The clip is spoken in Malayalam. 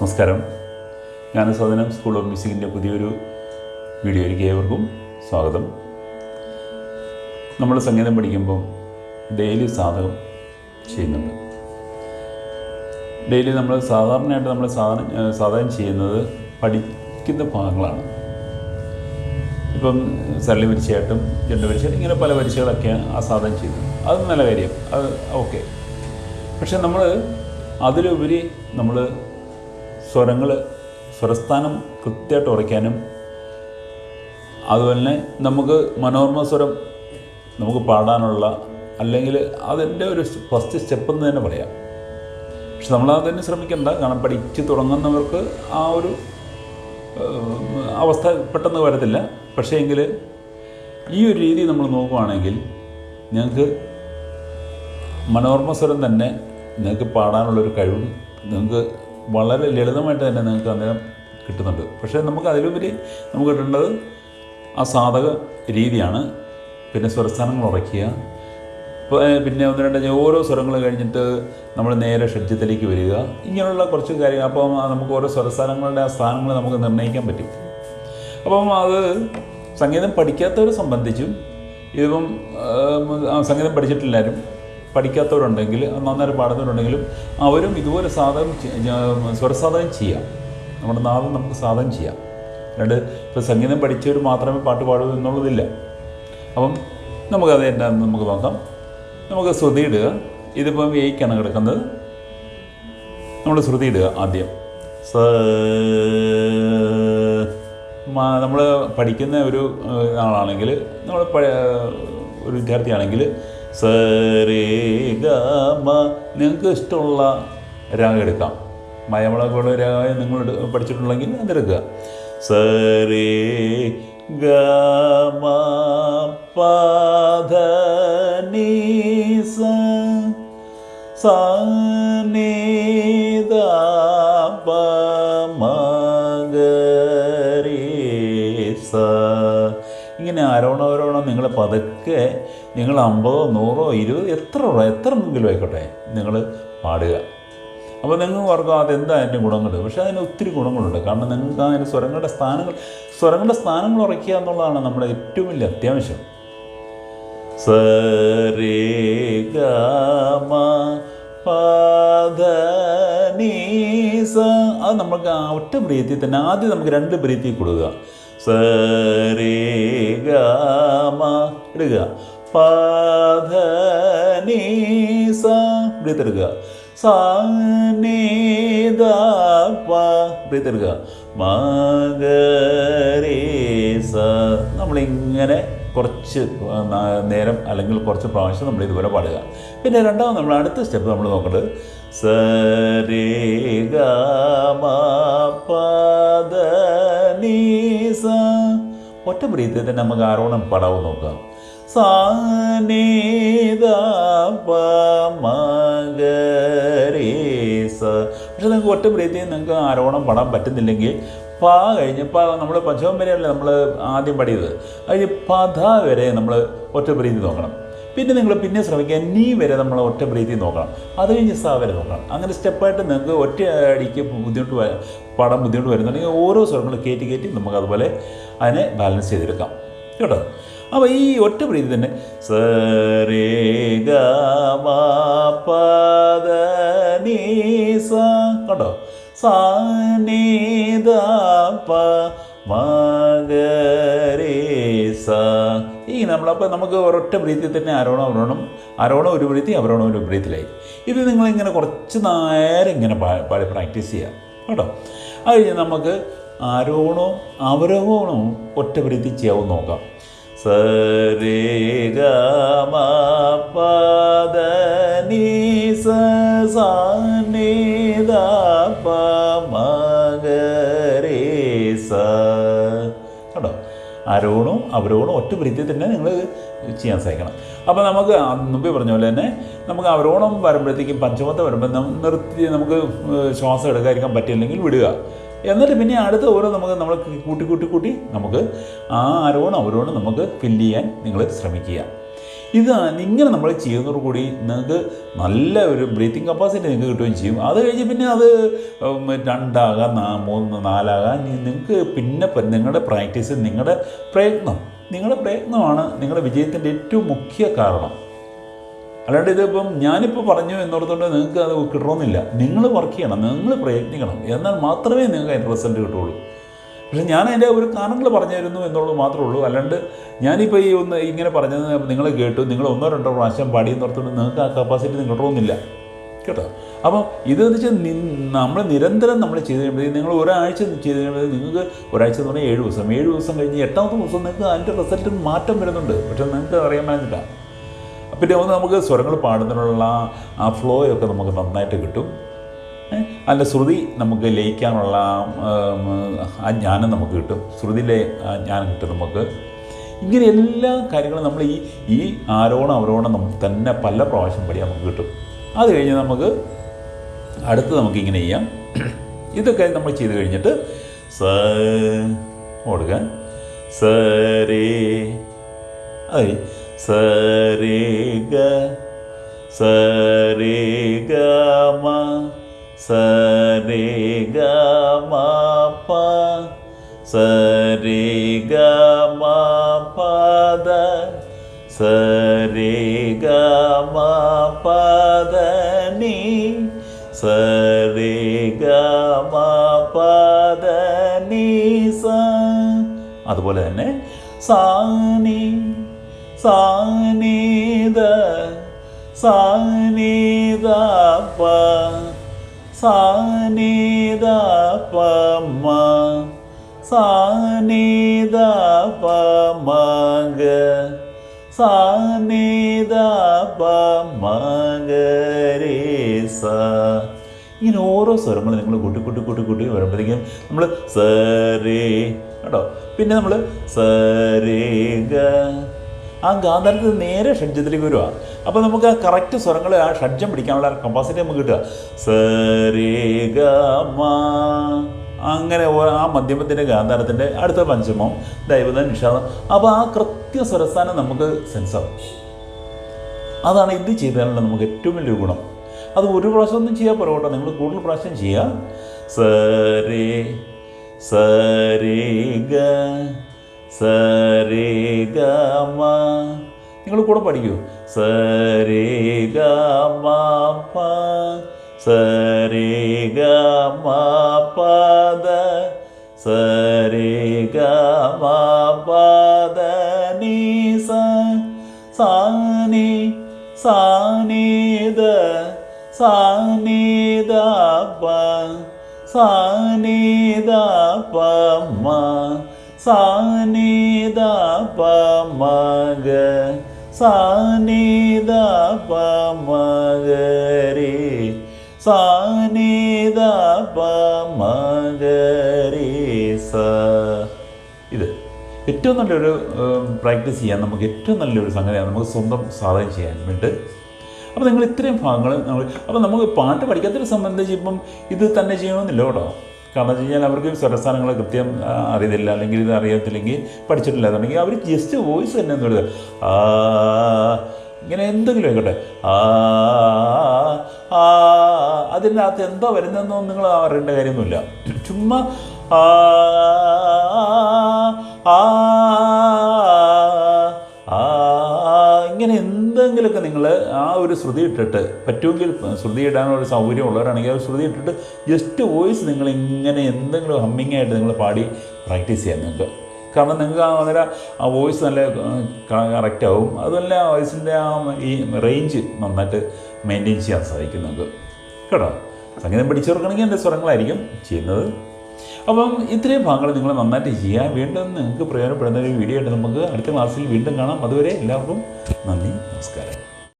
നമസ്കാരം. ഞാൻ ഗാനസാധനം സ്കൂൾ ഓഫ് മ്യൂസിക്കിന്റെ പുതിയൊരു വീഡിയോയിലേക്ക് ഏവർക്കും സ്വാഗതം. നമ്മൾ സംഗീതം പഠിക്കുമ്പോൾ ഡെയിലി സാധകം ചെയ്യുന്നുണ്ട്. ഡെയിലി നമ്മൾ സാധാരണയായിട്ട് നമ്മൾ സാധനം സാധകം ചെയ്യുന്നത് പഠിക്കുന്ന ഭാഗങ്ങളാണ്. ഇപ്പം സരളി വരിച്ചയായിട്ടും ജണ്ട് വരിച്ച ഇങ്ങനെ പല വരിച്ചകളൊക്കെ ആസാദനം ചെയ്തു അത് നല്ല കാര്യം. അത് ഓക്കെ പക്ഷെ നമ്മൾ അതിലുപരി നമ്മൾ സ്വരങ്ങൾ സ്വരസ്ഥാനം കൃത്യമായിട്ട് ഉറയ്ക്കാനും അതുപോലെ തന്നെ നമുക്ക് മനോർമ്മ സ്വരം നമുക്ക് പാടാനുള്ള അല്ലെങ്കിൽ അതിന്റെ ഒരു ഫസ്റ്റ് സ്റ്റെപ്പ് എന്ന് തന്നെ പറയാം. പക്ഷെ നമ്മൾ അത് തന്നെ ശ്രമിക്കേണ്ട. കാരണം പഠിച്ച് തുടങ്ങുന്നവർക്ക് ആ ഒരു അവസ്ഥ പെട്ടെന്ന് വരത്തില്ല. പക്ഷേ എങ്കിൽ ഈ ഒരു രീതി നമ്മൾ നോക്കുകയാണെങ്കിൽ ഞങ്ങൾക്ക് മനോർമ്മ സ്വരം തന്നെ നിങ്ങൾക്ക് പാടാനുള്ളൊരു കഴിവ് നിങ്ങൾക്ക് വളരെ ലളിതമായിട്ട് തന്നെ നിങ്ങൾക്ക് അന്നേരം കിട്ടുന്നുണ്ട്. പക്ഷേ നമുക്ക് അതിലുപരി നമുക്ക് കിട്ടേണ്ടത് ആ സാധക രീതിയാണ്. പിന്നെ സ്വരസ്ഥാനങ്ങൾ ഉറയ്ക്കുക. പിന്നെ ഒന്ന് രണ്ട് ഓരോ സ്വരങ്ങൾ കഴിഞ്ഞിട്ട് നമ്മൾ നേരെ ഷഡ്ജത്തിലേക്ക് വരിക. ഇങ്ങനെയുള്ള കുറച്ച് കാര്യങ്ങൾ. അപ്പം നമുക്ക് ഓരോ സ്വരസ്ഥാനങ്ങളുടെ ആ സ്ഥാനങ്ങൾ നമുക്ക് നിർണയിക്കാൻ പറ്റും. അപ്പം അത് സംഗീതം പഠിക്കാത്തവരെ സംബന്ധിച്ചും ഇതിപ്പം സംഗീതം പഠിച്ചിട്ടില്ലാരും പഠിക്കാത്തവരുണ്ടെങ്കിൽ നന്നായിട്ട് പാടുന്നവരുണ്ടെങ്കിലും അവരും ഇതുപോലെ സാധകം സ്വരസാധകം ചെയ്യാം. നമ്മുടെ നാളെ നമുക്ക് സാധകം ചെയ്യാം. രണ്ട് ഇപ്പോൾ സംഗീതം പഠിച്ചവർ മാത്രമേ പാട്ട് പാടൂ എന്നുള്ളതില്ല. അപ്പം നമുക്കത് എന്താണെന്ന് നമുക്ക് നോക്കാം. നമുക്ക് ശ്രുതി ഇടുക. ഇതിപ്പം എയ്ക്കാണ് കിടക്കുന്നത്. നമ്മൾ ശ്രുതി ഇടുക ആദ്യം. സ നമ്മൾ പഠിക്കുന്ന ഒരു ആളാണെങ്കിൽ നമ്മൾ ഒരു വിദ്യാർത്ഥിയാണെങ്കിൽ സ രേ നിങ്ങൾക്ക് ഇഷ്ടമുള്ള രാഗം എടുക്കാം. മയമുളകുള്ള രാഗം നിങ്ങൾ പഠിച്ചിട്ടുണ്ടെങ്കിൽ അതെടുക്കുക സരേ ഗമ ഗ മ പ സ സ ആരോണവരോണം നിങ്ങൾ പതുക്കെ നിങ്ങൾ അമ്പതോ നൂറോ ഇരുപത് എത്ര ഉള്ള എത്ര എങ്കിലും ആയിക്കോട്ടെ നിങ്ങൾ പാടുക. അപ്പോൾ നിങ്ങൾ ഓർക്കും അതെന്താ അതിന്റെ ഗുണങ്ങൾ. പക്ഷേ അതിന് ഒത്തിരി ഗുണങ്ങളുണ്ട്. കാരണം നിങ്ങൾക്ക് അതിന് സ്വരങ്ങളുടെ സ്ഥാനങ്ങൾ സ്വരങ്ങളുടെ സ്ഥാനങ്ങൾ ഉറയ്ക്കുക എന്നുള്ളതാണ് നമ്മുടെ ഏറ്റവും വലിയ അത്യാവശ്യം. സ രേ ഗ മ പ ധ നീ സ അത് നമുക്ക് ആ ഒറ്റ പ്രീതി തന്നെ ആദ്യം നമുക്ക് രണ്ട് പ്രീതി കൊടുക്കുക. സരേ മ ഇടുക പ ധ നീ സ എടുക്കുക. സ നീ ദ പ ബ്രീത്ത് എടുക്കുക മ ഗ രേ നമ്മളിങ്ങനെ കുറച്ച് നേരം അല്ലെങ്കിൽ കുറച്ച് പ്രാവശ്യം നമ്മൾ ഇതുപോലെ പാടുക. പിന്നെ രണ്ടാമത് നമ്മൾ അടുത്ത സ്റ്റെപ്പ് നമ്മൾ നോക്കേണ്ടത് സ രേ ഗ മ പ ധ നീ സ ഒറ്റ പ്രീതി തന്നെ നമുക്ക് ആരോണം പാടാവും നോക്കാം. പക്ഷെ നിങ്ങൾക്ക് ഒറ്റ ബ്രീത്തിൽ നിങ്ങൾക്ക് ആരോണം പാടാൻ പറ്റുന്നില്ലെങ്കിൽ പ കഴിഞ്ഞ് പ നമ്മൾ പഞ്ചമം വരെയല്ലേ നമ്മൾ ആദ്യം പാടിയത് അതിന് പധ വരെ നമ്മൾ ഒറ്റ ബ്രീതി നോക്കണം. പിന്നെ നിങ്ങൾ പിന്നെ ശ്രമിക്കുക നീ വരെ നമ്മൾ ഒറ്റ ബ്രീതി നോക്കണം. അത് കഴിഞ്ഞ് സ വരെ നോക്കണം. അങ്ങനെ സ്റ്റെപ്പായിട്ട് നിങ്ങൾക്ക് ഒറ്റ അടിക്ക് ബുദ്ധിമുട്ട് പാടാൻ ബുദ്ധിമുട്ട് വരുന്നുണ്ടെങ്കിൽ ഓരോ സ്വരങ്ങൾ കയറ്റി കയറ്റി നമുക്ക് അതുപോലെ അതിനെ ബാലൻസ് ചെയ്തെടുക്കാം. കേട്ടോ? അപ്പോൾ ഈ ഒറ്റ പ്രീതി തന്നെ സ രേ ഗ മ പ ധ നീ സ കേട്ടോ സ നീ ദ പ മ ഗ രേ സ ഈ നമ്മളപ്പോൾ നമുക്ക് ഒരൊറ്റ പ്രീതി തന്നെ ആരോണം അവരോണം ആരോണം ഒരു പ്രീതി അവരോണം ഒരു പ്രീതിയിലായി ഇത് നിങ്ങളിങ്ങനെ കുറച്ച് നേരം ഇങ്ങനെ പാടി പ്രാക്ടീസ് ചെയ്യാം. കേട്ടോ? അത് കഴിഞ്ഞ് നമുക്ക് ആരോണോ അവരോണോ ഒറ്റ പ്രീതി ചെയ്യാവും നോക്കാം. സ രേ ഗ മ പ ധ നീ സ കണ്ടോ? അരോണും അവരോണും ഒറ്റ ബ്രീത്തിൽ തന്നെ നിങ്ങൾ ചെയ്യാൻ സഹിക്കണം അപ്പോൾ നമുക്ക് മുമ്പേ പറഞ്ഞ പോലെ തന്നെ നമുക്ക് അവരോണം വരുമ്പോഴത്തേക്കും പഞ്ചമത്തെ വരുമ്പോൾ നിർത്തി നമുക്ക് ശ്വാസം എടുക്കാതിരിക്കാൻ പറ്റില്ലെങ്കിൽ വിടുക. എന്നിട്ട് പിന്നെ അടുത്ത ഓരോ നമുക്ക് നമ്മൾ കൂട്ടി കൂട്ടി കൂട്ടി നമുക്ക് ആ ആരോണ് അവരോണം നമുക്ക് ഫില്ല് ചെയ്യാൻ നിങ്ങൾ ശ്രമിക്കുക. ഇത് ഇങ്ങനെ നമ്മൾ ചെയ്യുന്നതോടുകൂടി നിങ്ങൾക്ക് നല്ല ഒരു ബ്രീത്തിങ് കപ്പാസിറ്റി നിങ്ങൾക്ക് കിട്ടുകയും ചെയ്യും. അത് കഴിഞ്ഞ് പിന്നെ അത് രണ്ടാകാം നാ മൂന്ന് നാലാകാം നിങ്ങൾക്ക് പിന്നെ നിങ്ങളുടെ പ്രാക്ടീസ് നിങ്ങളുടെ പ്രയത്നം നിങ്ങളുടെ പ്രയത്നമാണ് നിങ്ങളുടെ വിജയത്തിന്റെ ഏറ്റവും മുഖ്യ കാരണം. അല്ലാണ്ട് ഇതിപ്പം ഞാനിപ്പോൾ പറഞ്ഞു എന്നോർത്തുകൊണ്ട് നിങ്ങൾക്ക് അത് കിട്ടണമെന്നില്ല. നിങ്ങൾ വർക്ക് ചെയ്യണം നിങ്ങൾ പ്രയത്നിക്കണം. എന്നാൽ മാത്രമേ നിങ്ങൾക്ക് അതിന്റെ റിസൾട്ട് കിട്ടുള്ളൂ. പക്ഷെ ഞാൻ അതിന്റെ ഒരു കാരണങ്ങൾ പറഞ്ഞിരുന്നു എന്നുള്ളത് മാത്രമേ ഉള്ളൂ. അല്ലാണ്ട് ഞാനിപ്പോൾ ഈ ഒന്ന് ഇങ്ങനെ പറഞ്ഞത് നിങ്ങൾ കേട്ടു നിങ്ങൾ ഒന്നോ രണ്ടോ പ്രാവശ്യം പാടിയെന്ന് ഓർത്തുകൊണ്ട് നിങ്ങൾക്ക് ആ കപ്പാസിറ്റി നിങ്ങൾ കിട്ടണമെന്നില്ല. കേട്ടോ? അപ്പം ഇതെന്ന് വെച്ചാൽ നമ്മൾ നിരന്തരം നമ്മൾ ചെയ്ത് കഴിയുമ്പോഴത്തേക്ക് നിങ്ങൾ ഒരാഴ്ച ചെയ്ത് കഴിയുമ്പോഴത്തേക്ക് നിങ്ങൾക്ക് ഒരാഴ്ച എന്ന് പറഞ്ഞാൽ ഏഴ് ദിവസം. ഏഴ് ദിവസം കഴിഞ്ഞ് എട്ടാമത്തെ ദിവസം നിങ്ങൾക്ക് അതിന്റെ റിസൾട്ടിൽ മാറ്റം വരുന്നുണ്ട്. പക്ഷേ നിങ്ങൾക്ക് അറിയാൻ പറ്റുന്നില്ല പിന്നെ ഒന്ന് നമുക്ക് സ്വരങ്ങൾ പാടുന്നതിനുള്ള ആ ഫ്ലോ ഒക്കെ നമുക്ക് നന്നായിട്ട് കിട്ടും? അതിന്റെ ശ്രുതി നമുക്ക് ലയിക്കാനുള്ള ആ, ജ്ഞാനം നമുക്ക് കിട്ടും. ശ്രുതിയിലെ ആ ജ്ഞാനം കിട്ടും നമുക്ക്. ഇങ്ങനെ എല്ലാ കാര്യങ്ങളും നമ്മൾ ഈ ഈ ആരോണം അവരോണം നമുക്ക് തന്നെ പല പ്രാവശ്യം പഠിയാൻ നമുക്ക് കിട്ടും. അത് കഴിഞ്ഞ് നമുക്ക് അടുത്ത് നമുക്ക് ഇങ്ങനെ ചെയ്യാം. ഇതൊക്കെ നമ്മൾ ചെയ്ത് കഴിഞ്ഞിട്ട് സ ഓടുക. സേ അത് അതെ സ രേ ഗ സ രേ ഗ മ സ രേ ഗ മ പ സ രേ ഗ മ പ ദ സ രേ ഗ മ പ ദ നീ സ രേ ഗ മ പ ദ നീ സ അതുപോലെ തന്നെ സാനി സാനീത സാനീത പ സാനീത പ മ സാനീത പ മ ഗ സാനീത പ മ ഗ രേ സ ഇങ്ങനെ ഓരോ സ്വരങ്ങൾ നിങ്ങൾ കൂട്ടി കൂട്ടി കൂട്ടി കൂട്ടി വരുമ്പോഴത്തേക്കും നമ്മൾ സരേ കേട്ടോ? പിന്നെ നമ്മൾ സരേ ഗ ആ ഗാന്ധാരത്തിൽ നേരെ ഷഡ്ജത്തിലേക്ക് വരിക അപ്പോൾ നമുക്ക് ആ കറക്റ്റ് സ്വരങ്ങൾ ആ ഷഡ്ജം പിടിക്കാനുള്ള കപ്പാസിറ്റി നമുക്ക് കിട്ടുക. സ രേ ഗ അങ്ങനെ ആ മധ്യമത്തിന്റെ ഗാന്ധാരത്തിന്റെ അടുത്ത പഞ്ചമം ദൈവത നിഷാദം. അപ്പോൾ ആ കൃത്യ സ്വരസ്ഥാനം നമുക്ക് സെൻസാവും അതാണ് ഇത് ചെയ്താലുള്ള നമുക്ക് ഏറ്റവും വലിയ ഗുണം. അത് ഒരു പ്രാവശ്യം ഒന്നും ചെയ്യാൻ പുറകോട്ടെ കേട്ടോ. നിങ്ങൾ കൂടുതൽ പ്രാവശ്യം ചെയ്യുക. സ രേ സ രേ ഗ സ രേ ഗ മ നിങ്ങൾ കൂടെ പഠിക്കൂ സ രേ ഗ മ പ സ രേ ഗ മ പ ദ സ രേ ഗ മ പ ദ നീ സ സാനി സാനീത സാനീത പ സാനീത പ മ സാനീത പ മ ഗ സാനീത പ മ ഗ രേ സാനീത പ രേ സ ഇത് ഏറ്റവും നല്ലൊരു പ്രാക്ടീസ് ചെയ്യാൻ നമുക്ക് ഏറ്റവും നല്ലൊരു സംഗതിയാണ് നമുക്ക് സ്വന്തം സാധനം ചെയ്യാൻ വേണ്ടി അപ്പോൾ നിങ്ങൾ ഇത്രയും ഭാഗങ്ങൾ നമ്മൾ അപ്പോൾ നമുക്ക് പാട്ട് പഠിക്കാത്തവരെ സംബന്ധിച്ച് ഇപ്പം ഇത് തന്നെ ചെയ്യണമെന്നില്ല കേട്ടോ. കാരണം വെച്ച് കഴിഞ്ഞാൽ അവർക്ക് സ്വരസ്ഥാനങ്ങൾ കൃത്യം അറിയത്തില്ല അല്ലെങ്കിൽ ഇത് അറിയത്തില്ലെങ്കിൽ പഠിച്ചിട്ടില്ല. എന്നുണ്ടെങ്കിൽ അവർ ജസ്റ്റ് വോയിസ് തന്നെ എന്ന് പറയുന്നത് ആ ഇങ്ങനെ എന്തെങ്കിലും ആയിക്കോട്ടെ. ആ ആ അതിനകത്ത് എന്താ വരുന്നതെന്നോ നിങ്ങൾ അറിയേണ്ട കാര്യമൊന്നുമില്ല. ചുമ്മാ ആ ആ ആ ഒരു ശ്രുതി ഇട്ടിട്ട് പറ്റുമെങ്കിൽ ശ്രുതി ഇടാനുള്ള ഒരു സൗകര്യം ഉള്ളവരാണെങ്കിൽ ആ ശ്രുതി ഇട്ടിട്ട് ജസ്റ്റ് വോയിസ് നിങ്ങൾ ഇങ്ങനെ എന്തെങ്കിലും ഹമ്മിങ് ആയിട്ട് നിങ്ങൾ പാടി പ്രാക്ടീസ് ചെയ്യാൻ നിങ്ങൾക്ക് കാരണം നിങ്ങൾക്ക് ആ അന്നേരം ആ വോയിസ് നല്ല കറക്റ്റാവും അതുമല്ല ആ വോയിസിന്റെ ആ ഈ റേഞ്ച് നന്നായിട്ട് മെയിന്റെയിൻ ചെയ്യാൻ സാധിക്കും നിങ്ങൾക്ക്. കേട്ടോ? സംഗീതം പഠിച്ചവർക്കാണെങ്കിൽ എന്റെ സ്വരങ്ങളായിരിക്കും ചെയ്യുന്നത്. അപ്പം ഇത്രയും ഭാഗങ്ങൾ നിങ്ങൾ നന്നായിട്ട് ചെയ്യാൻ വീണ്ടും നിങ്ങൾക്ക് പ്രയോജനപ്പെടുന്ന ഒരു വീഡിയോ ആയിട്ട് നമുക്ക് അടുത്ത ക്ലാസ്സിൽ വീണ്ടും കാണാം. അതുവരെ എല്ലാവർക്കും നന്ദി നമസ്കാരം.